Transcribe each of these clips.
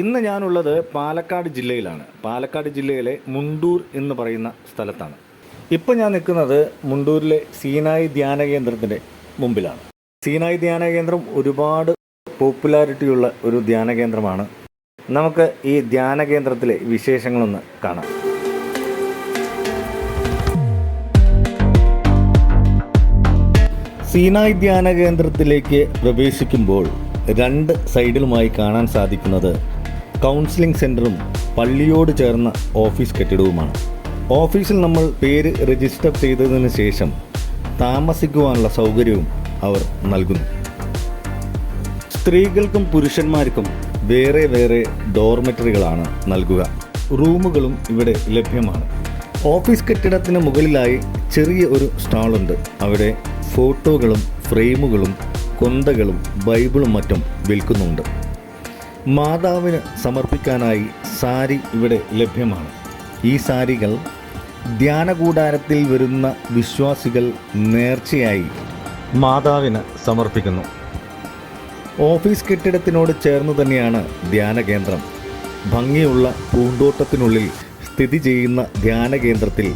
ഇന്ന് ഞാനുള്ളത് പാലക്കാട് ജില്ലയിലാണ്. പാലക്കാട് ജില്ലയിലെ മുണ്ടൂർ എന്ന് പറയുന്ന സ്ഥലത്താണ്. ഇപ്പോൾ ഞാൻ നിൽക്കുന്നത് മുണ്ടൂരിലെ സീനായി ധ്യാന കേന്ദ്രത്തിന്റെ മുമ്പിലാണ്. സീനായി ധ്യാന കേന്ദ്രം ഒരുപാട് പോപ്പുലാരിറ്റിയുള്ള ഒരു ധ്യാന കേന്ദ്രമാണ്. നമുക്ക് ഈ ധ്യാന കേന്ദ്രത്തിലെ വിശേഷങ്ങളൊന്ന് കാണാം. സീനായ് ധ്യാന കേന്ദ്രത്തിലേക്ക് പ്രവേശിക്കുമ്പോൾ രണ്ട് സൈഡിലുമായി കാണാൻ സാധിക്കുന്നത് കൗൺസിലിംഗ് സെന്ററും പള്ളിയോട് ചേർന്ന ഓഫീസ് കെട്ടിടവുമാണ്. ഓഫീസിൽ നമ്മൾ പേര് രജിസ്റ്റർ ചെയ്തതിന് ശേഷം താമസിക്കുവാനുള്ള സൗകര്യവും അവർ നൽകുന്നു. സ്ത്രീകൾക്കും പുരുഷന്മാർക്കും വേറെ വേറെ ഡോർമെറ്ററികളാണ് നൽകുക. റൂമുകളും ഇവിടെ ലഭ്യമാണ്. ഓഫീസ് കെട്ടിടത്തിന് മുകളിലായി ചെറിയ ഒരു സ്റ്റാളുണ്ട്. അവിടെ ഫോട്ടോകളും ഫ്രെയിമുകളും കൊന്തകളും ബൈബിളും മറ്റും വിൽക്കുന്നുണ്ട്. മാതാവിന് സമർപ്പിക്കാനായി സാരി ഇവിടെ ലഭ്യമാണ്. ഈ സാരികൾ ധ്യാനകൂടാരത്തിൽ വരുന്ന വിശ്വാസികൾ നേർച്ചയായി മാതാവിന് സമർപ്പിക്കുന്നു. ഓഫീസ് കെട്ടിടത്തിനോട് ചേർന്ന് തന്നെയാണ് ധ്യാന കേന്ദ്രം. ഭംഗിയുള്ള പൂന്തോട്ടത്തിനുള്ളിൽ സ്ഥിതി ചെയ്യുന്ന ധ്യാന കേന്ദ്രത്തിൽ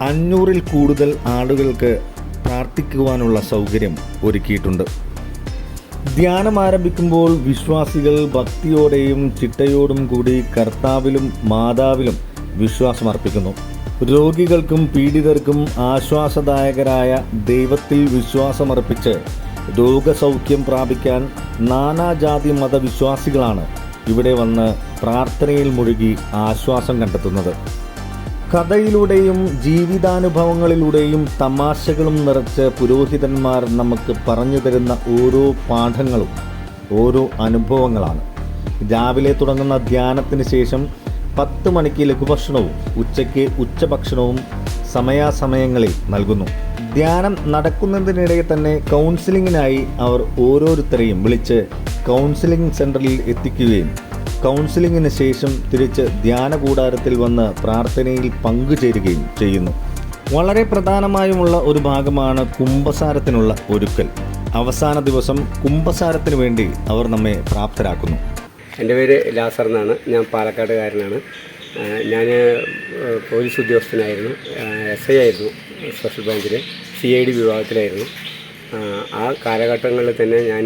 അഞ്ഞൂറിൽ കൂടുതൽ ആളുകൾക്ക് പ്രാർത്ഥിക്കുവാനുള്ള സൗകര്യം ഒരുക്കിയിട്ടുണ്ട്. ധ്യാനം ആരംഭിക്കുമ്പോൾ വിശ്വാസികൾ ഭക്തിയോടെയും ചിട്ടയോടും കൂടി കർത്താവിലും മാതാവിലും വിശ്വാസമർപ്പിക്കുന്നു രോഗികൾക്കും പീഡിതർക്കും ആശ്വാസദായകരായ ദൈവത്തിൽ വിശ്വാസമർപ്പിച്ച് രോഗസൗഖ്യം പ്രാപിക്കാൻ നാനാജാതി മതവിശ്വാസികളാണ് ഇവിടെ വന്ന് പ്രാർത്ഥനയിൽ മുഴുകി ആശ്വാസം കണ്ടെത്തുന്നത്. കഥയിലൂടെയും ജീവിതാനുഭവങ്ങളിലൂടെയും തമാശകളും നിറച്ച് പുരോഹിതന്മാർ നമുക്ക് പറഞ്ഞു തരുന്ന ഓരോ പാഠങ്ങളും ഓരോ അനുഭവങ്ങളാണ്. രാവിലെ തുടങ്ങുന്ന ധ്യാനത്തിന് ശേഷം പത്ത് മണിക്ക് ലഘുഭക്ഷണവും ഉച്ചയ്ക്ക് ഉച്ചഭക്ഷണവും സമയാസമയങ്ങളിൽ നൽകുന്നു. ധ്യാനം നടക്കുന്നതിനിടെ തന്നെ കൗൺസിലിങ്ങിനായി അവർ ഓരോരുത്തരെയും വിളിച്ച് കൗൺസിലിംഗ് സെന്ററിൽ എത്തിക്കുകയും കൗൺസിലിങ്ങിന് ശേഷം തിരിച്ച് ധ്യാന കൂടാരത്തിൽ വന്ന് പ്രാർത്ഥനയിൽ പങ്കുചേരുകയും ചെയ്യുന്നു. വളരെ പ്രധാനമായുമുള്ള ഒരു ഭാഗമാണ് കുംഭസാരത്തിനുള്ള ഒരുക്കൽ. അവസാന ദിവസം കുംഭസാരത്തിന് വേണ്ടി അവർ നമ്മെ പ്രാപ്തരാക്കുന്നു. എന്റെ പേര് ലാസർ എന്നാണ്. ഞാൻ പാലക്കാടുകാരനാണ്. ഞാൻ പോലീസ് ഉദ്യോഗസ്ഥനായിരുന്നു. എസ് ഐ ആയിരുന്നു. സ്പെഷ്യൽ ബ്രാഞ്ചിൽ സി ഐ ഡി വിഭാഗത്തിലായിരുന്നു. ആ, കാലഘട്ടങ്ങളിൽ തന്നെ ഞാൻ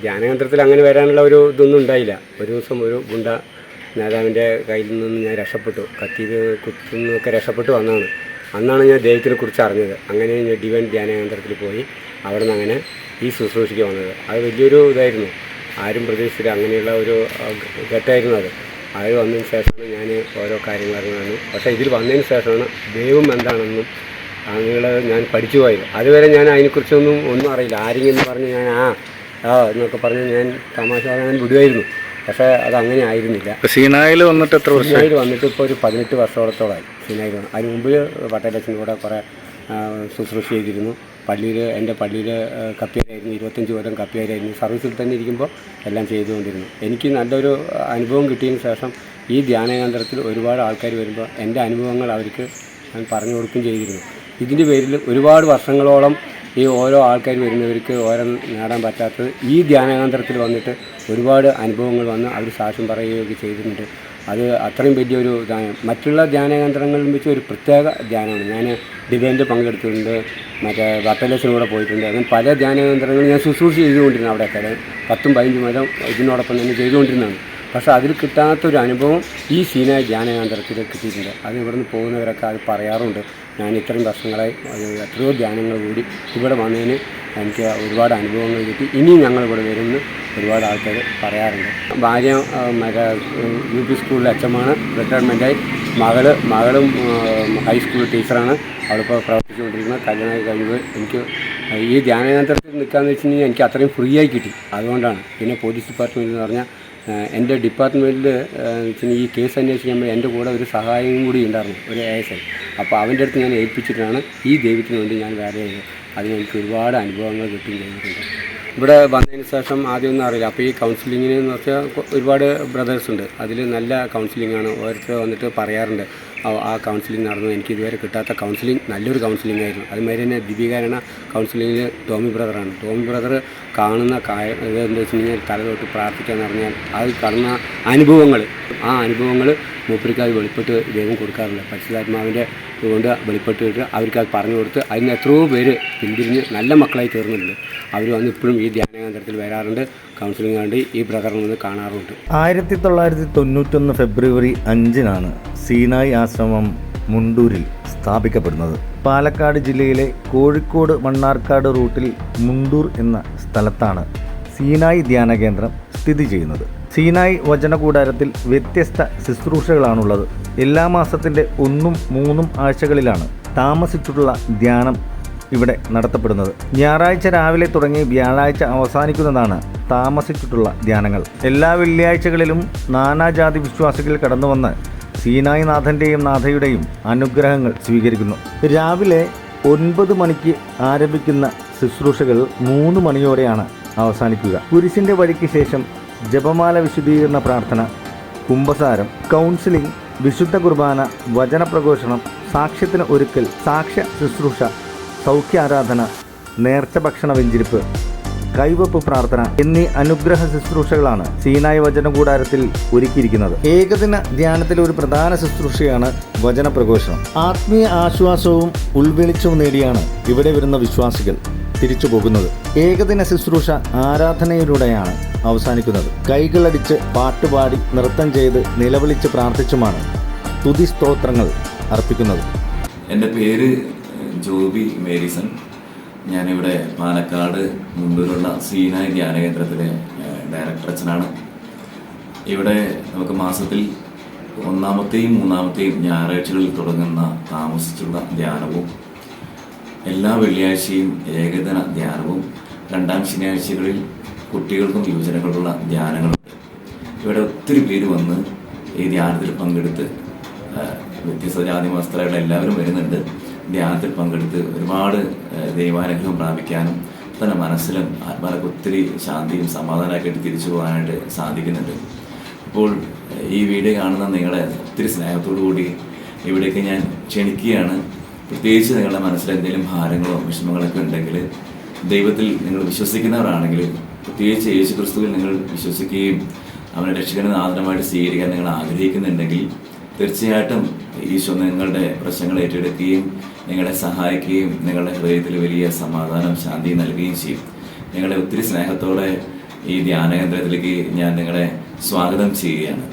ധ്യാനകേന്ദ്രത്തിൽ അങ്ങനെ വരാനുള്ള ഒരു ഇതൊന്നും ഉണ്ടായില്ല. ഒരു ദിവസം ഒരു ഗുണ്ട നേതാവിന്റെ കയ്യിൽ നിന്ന് ഞാൻ രക്ഷപ്പെട്ടു. കത്തിയിൽ കുത്തുന്നൊക്കെ രക്ഷപ്പെട്ടു വന്നതാണ് അന്നാണ് ഞാൻ ദൈവത്തിനെ കുറിച്ച് അറിഞ്ഞത്. അങ്ങനെ ഞാൻ ഡിവൻ ധ്യാനകേന്ദ്രത്തിൽ പോയി അവിടെ നിന്ന് അങ്ങനെ ഈ ശുശ്രൂഷയ്ക്ക് വന്നത്. അത് വലിയൊരു ഇതായിരുന്നു. ആരും പ്രതീക്ഷിച്ചില്ല. അങ്ങനെയുള്ള ഒരു ഘട്ടമായിരുന്നു അത്. അത് വന്നതിന് ശേഷമാണ് ഞാൻ ഓരോ കാര്യങ്ങൾ അറിഞ്ഞത്. പക്ഷേ ഇതിൽ വന്നതിന് ശേഷമാണ് ദൈവം എന്താണെന്നും അങ്ങനെയുള്ള ഞാൻ പഠിച്ചു പോയത്. അതുവരെ ഞാൻ അതിനെക്കുറിച്ചൊന്നും ഒന്നും അറിയില്ല. ആരെങ്കിലും പറഞ്ഞ് ഞാൻ ആ ആ എന്നൊക്കെ പറഞ്ഞ് ഞാൻ തമാശ പറയാൻ വിടുമായിരുന്നു പക്ഷേ അത് അങ്ങനെ ആയിരുന്നില്ല. സീനായിൽ വന്നിട്ട് എത്ര സിനായിൽ വന്നിട്ട് ഇപ്പോൾ ഒരു പതിനെട്ട് വർഷത്തോളമായി സിനായിൽ വന്നു. അതിന് മുമ്പ് പട്ടേലച്ഛൻ കൂടെ കുറേ ശുശ്രൂഷ ചെയ്തിരുന്നു. പള്ളിയിൽ എന്റെ പള്ളിയിൽ കപ്പിയാരായിരുന്നു. ഇരുപത്തഞ്ച് കൊല്ലം കപ്പിയായിരുന്നു സർവീസിൽ തന്നെ ഇരിക്കുമ്പോൾ എല്ലാം ചെയ്തുകൊണ്ടിരുന്നു. എനിക്ക് നല്ലൊരു അനുഭവം കിട്ടിയതിന് ശേഷം ഈ ധ്യാനകേന്ദ്രത്തിൽ ഒരുപാട് ആൾക്കാർ വരുമ്പോൾ എന്റെ അനുഭവങ്ങൾ അവർക്ക് ഞാൻ പറഞ്ഞു കൊടുക്കുകയും ചെയ്തിരുന്നു. ഇതിന്റെ പേരിൽ ഒരുപാട് വർഷങ്ങളോളം ഈ ഓരോ ആൾക്കാർ വരുന്നവർക്ക് ഓരോ നേടാൻ പറ്റാത്തത്. ഈ ധ്യാനകേന്ദ്രത്തിൽ വന്നിട്ട് ഒരുപാട് അനുഭവങ്ങൾ വന്ന് അവർ സാക്ഷ്യം പറയുകയൊക്കെ ചെയ്തിട്ടുണ്ട്. അത് അത്രയും വലിയൊരു ഇതാണ് മറ്റുള്ള ധ്യാനകേന്ദ്രങ്ങളിൽ വെച്ച് ഒരു പ്രത്യേക ധ്യാനമാണ്. ഞാൻ ഡിബേന്റെ പങ്കെടുത്തിട്ടുണ്ട് മറ്റേ വട്ടലേശനൂടെ പോയിട്ടുണ്ട്. അങ്ങനെ പല ധ്യാനകേന്ദ്രങ്ങളും ഞാൻ ശുശ്രൂഷ ചെയ്തുകൊണ്ടിരുന്നു അവിടെ അവിടെയൊക്കെ. പത്തും പതിനഞ്ചും മതം ഇതിനോടൊപ്പം തന്നെ ചെയ്തുകൊണ്ടിരുന്നതാണ്. പക്ഷേ അതിൽ കിട്ടാത്തൊരു അനുഭവം ഈ സീനായ ധ്യാനകേന്ദ്രത്തിൽ കിട്ടിയിട്ടുണ്ട്. അത് ഇവിടുന്ന് പോകുന്നവരൊക്കെ അത് പറയാറുണ്ട്. ഞാൻ ഇത്രയും വർഷങ്ങളായി എത്രയോ ധ്യാനങ്ങൾ കൂടി ഇവിടെ വന്നതിന് എനിക്ക് ഒരുപാട് അനുഭവങ്ങൾ കിട്ടി. ഇനിയും ഞങ്ങൾ ഇവിടെ വരുമെന്ന് ഒരുപാട് ആൾക്കാർ പറയാറുണ്ട്. ഭാര്യ മറ്റേ യു പി സ്കൂളിലെ അച്ഛമാണ് റിട്ടയർമെന്റായി മകൾ മകളും ഹൈസ്കൂൾ ടീച്ചറാണ്. അവളിപ്പോൾ പ്രവർത്തിച്ചുകൊണ്ടിരിക്കുന്നത്. കല്യാണമായി കഴിയുമ്പോൾ എനിക്ക് ഈ ധ്യാനകേന്ദ്രത്തിൽ നിൽക്കാമെന്ന് വെച്ച് കഴിഞ്ഞാൽ എനിക്ക് അത്രയും ഫ്രീ ആയി കിട്ടി. അതുകൊണ്ടാണ്. പിന്നെ പോലീസ് ഡിപ്പാർട്ട്മെന്റ് എന്ന് പറഞ്ഞാൽ എന്റെ ഡിപ്പാർട്ട്മെന്റിൽ ഈ കേസ് അന്വേഷിക്കുമ്പോൾ എന്റെ കൂടെ ഒരു സഹായിയും കൂടി ഉണ്ടായിരുന്നു ഒരു എ എസ് ഐ. അപ്പോൾ അവന്റെ അടുത്ത് ഞാൻ ഏൽപ്പിച്ചിട്ടാണ് ഈ ദൈവത്തിന് വേണ്ടി ഞാൻ വേറെ ചെയ്തത്. അതിന് എനിക്ക് ഒരുപാട് അനുഭവങ്ങൾ കിട്ടുകയും ചെയ്തിട്ടുണ്ട് ഇവിടെ വന്നതിന് ശേഷം ആദ്യമൊന്നും അറിയില്ല. അപ്പോൾ ഈ കൗൺസിലിങ്ങിന് എന്ന് വെച്ചാൽ ഒരുപാട് ബ്രദേഴ്സ് ഉണ്ട്. അതിൽ നല്ല കൗൺസിലിംഗ് ആണ്. ഓരോരുത്തർ വന്നിട്ട് പറയാറുണ്ട്. ആ- കൗൺസിലിംഗ് നടന്നു എനിക്ക് ഇതുവരെ കിട്ടാത്ത കൗൺസിലിംഗ് നല്ലൊരു കൗൺസിലിംഗ് ആയിരുന്നു. അതുമാതിരി തന്നെ ദിവ്യകാരണ കൗൺസിലിങ്ങിൽ ടോമി ബ്രദറാണ് ടോമി ബ്രദർ കാണുന്ന കായ എന്താ വെച്ച് കഴിഞ്ഞാൽ തല തൊട്ട് പ്രാർത്ഥിക്കുക എന്ന് പറഞ്ഞാൽ അത് കടന്ന അനുഭവങ്ങൾ ആ അനുഭവങ്ങൾ മൂപ്പരിക്കാർ വെളിപ്പെട്ട് ദൈവം കൊടുക്കാറില്ല പരിശുദ്ധാത്മാവിന്റെ കൊണ്ട് വെളിപ്പെട്ടിട്ട് അവർക്ക് അത് പറഞ്ഞു കൊടുത്ത് അതിന് എത്രയോ പേര് പിന്തിരിഞ്ഞ് നല്ല മക്കളായി തീർന്നിട്ടുണ്ട്. അവർ വന്ന് ഇപ്പോഴും ഈ ധ്യാന കേന്ദ്രത്തിൽ വരാറുണ്ട്. കൗൺസിലിംഗ് വേണ്ടി ഈ പ്രകടനം നിന്ന് കാണാറുണ്ട് ആയിരത്തി തൊള്ളായിരത്തി തൊണ്ണൂറ്റൊന്ന് ഫെബ്രുവരി അഞ്ചിനാണ് സീനായി ആശ്രമം മുണ്ടൂരിൽ സ്ഥാപിക്കപ്പെടുന്നത്. പാലക്കാട് ജില്ലയിലെ കോഴിക്കോട് മണ്ണാർക്കാട് റൂട്ടിൽ മുണ്ടൂർ എന്ന സ്ഥലത്താണ് സീനായി ധ്യാന കേന്ദ്രം സ്ഥിതി ചെയ്യുന്നത്. സീനായി വചനകൂടാരത്തിൽ വ്യത്യസ്ത ശുശ്രൂഷകളാണുള്ളത്. എല്ലാ മാസത്തിന്റെ ഒന്നും മൂന്നും ആഴ്ചകളിലാണ് താമസിച്ചിട്ടുള്ള ധ്യാനം ഇവിടെ നടത്തപ്പെടുന്നത്. ഞായറാഴ്ച രാവിലെ തുടങ്ങി വ്യാഴാഴ്ച അവസാനിക്കുന്നതാണ് താമസിച്ചിട്ടുള്ള ധ്യാനങ്ങൾ. എല്ലാ വെള്ളിയാഴ്ചകളിലും നാനാജാതി വിശ്വാസികൾ കടന്നുവന്ന് സീനായി നാഥന്റെയും നാഥയുടെയും അനുഗ്രഹങ്ങൾ സ്വീകരിക്കുന്നു. രാവിലെ ഒൻപത് മണിക്ക് ആരംഭിക്കുന്ന ശുശ്രൂഷകൾ മൂന്ന് മണിയോടെയാണ് അവസാനിക്കുക. കുരിശിന്റെ വഴിക്ക് ശേഷം ജപമാല വിശുദ്ധീകരണ പ്രാർത്ഥന കുംഭസാരം കൗൺസിലിംഗ് വിശുദ്ധ കുർബാന വചനപ്രഘോഷണം സാക്ഷ്യത്തിന് ഒരുക്കൽ സാക്ഷ്യ ശുശ്രൂഷ സൗഖ്യാരാധന നേർച്ച ഭക്ഷണ വെഞ്ചിരിപ്പ് കൈവപ്പ് പ്രാർത്ഥന എന്നീ അനുഗ്രഹ ശുശ്രൂഷകളാണ് സീനായ വചന കൂടാരത്തിൽ ഒരുക്കിയിരിക്കുന്നത്. ഏകദിന ധ്യാനത്തിലെ ഒരു പ്രധാന ശുശ്രൂഷയാണ് വചനപ്രഘോഷണം. ആത്മീയ ആശ്വാസവും ഉൾവെളിച്ചവും നേടിയാണ് ഇവിടെ വരുന്ന വിശ്വാസികൾ. തിരിച്ചു പോകുന്നത് ഏകദിന ശുശ്രൂഷ ആരാധനയിലൂടെയാണ് അവസാനിക്കുന്നത്. കൈകളടിച്ച് പാട്ടുപാടി നൃത്തം ചെയ്ത് നിലവിളിച്ച് പ്രാർത്ഥിച്ചുമാണ് തുതി സ്തോത്രങ്ങൾ അർപ്പിക്കുന്നത്. എന്റെ പേര് ജോബി മേരിസൺ. ഞാനിവിടെ പാലക്കാട് മുണ്ടൂരുള്ള സീനായ ധ്യാനകേന്ദ്രത്തിലെ ഏഹ്, ഡയറക്ടർ അച്ഛനാണ്. ഇവിടെ നമുക്ക് മാസത്തിൽ ഒന്നാമത്തെയും മൂന്നാമത്തെയും ഞായറാഴ്ചകളിൽ തുടങ്ങുന്ന താമസിച്ചുള്ള ധ്യാനവും എല്ലാ വെള്ളിയാഴ്ചയും ഏകദിന ധ്യാനവും രണ്ടാം ശനിയാഴ്ചകളിൽ കുട്ടികൾക്കും യുവജനങ്ങൾക്കുള്ള ധ്യാനങ്ങളുണ്ട്. ഇവിടെ ഒത്തിരി പേര് വന്ന് ഈ ധ്യാനത്തിൽ പങ്കെടുത്ത് വ്യത്യസ്ത ജാതി മതസ്ഥരായുള്ള എല്ലാവരും വരുന്നുണ്ട്. ധ്യാനത്തിൽ പങ്കെടുത്ത് ഒരുപാട് ദൈവാനുഗ്രഹം പ്രാപിക്കാനും തന്നെ മനസ്സിലും ആത്മാർക്ക് ഒത്തിരി ശാന്തിയും സമാധാനമൊക്കെ ആയിട്ട് തിരിച്ചു പോകാനായിട്ട് സാധിക്കുന്നുണ്ട്. അപ്പോൾ ഈ വീഡിയോ കാണുന്ന നിങ്ങളെ ഒത്തിരി സ്നേഹത്തോടു കൂടി ഇവിടേക്ക് ഞാൻ ക്ഷണിക്കുകയാണ്. പ്രത്യേകിച്ച് നിങ്ങളുടെ മനസ്സിൽ എന്തെങ്കിലും ഭാരങ്ങളോ വിഷമങ്ങളൊക്കെ ഉണ്ടെങ്കിൽ ദൈവത്തിൽ നിങ്ങൾ വിശ്വസിക്കുന്നവരാണെങ്കിൽ പ്രത്യേകിച്ച് യേശു ക്രിസ്തുവിൽ നിങ്ങൾ വിശ്വസിക്കുകയും അവനെ രക്ഷിക്കുന്ന ആദരമായിട്ട് സ്വീകരിക്കാൻ നിങ്ങൾ ആഗ്രഹിക്കുന്നുണ്ടെങ്കിൽ തീർച്ചയായിട്ടും ഈശോ നിങ്ങളുടെ പ്രശ്നങ്ങൾ ഏറ്റെടുക്കുകയും നിങ്ങളെ സഹായിക്കുകയും നിങ്ങളുടെ ഹൃദയത്തിൽ വലിയ സമാധാനം ശാന്തി നൽകുകയും ചെയ്യും. നിങ്ങളെ ഒത്തിരി സ്നേഹത്തോടെ ഈ ധ്യാനകേന്ദ്രത്തിലേക്ക് ഞാൻ നിങ്ങളെ സ്വാഗതം ചെയ്യുകയാണ്.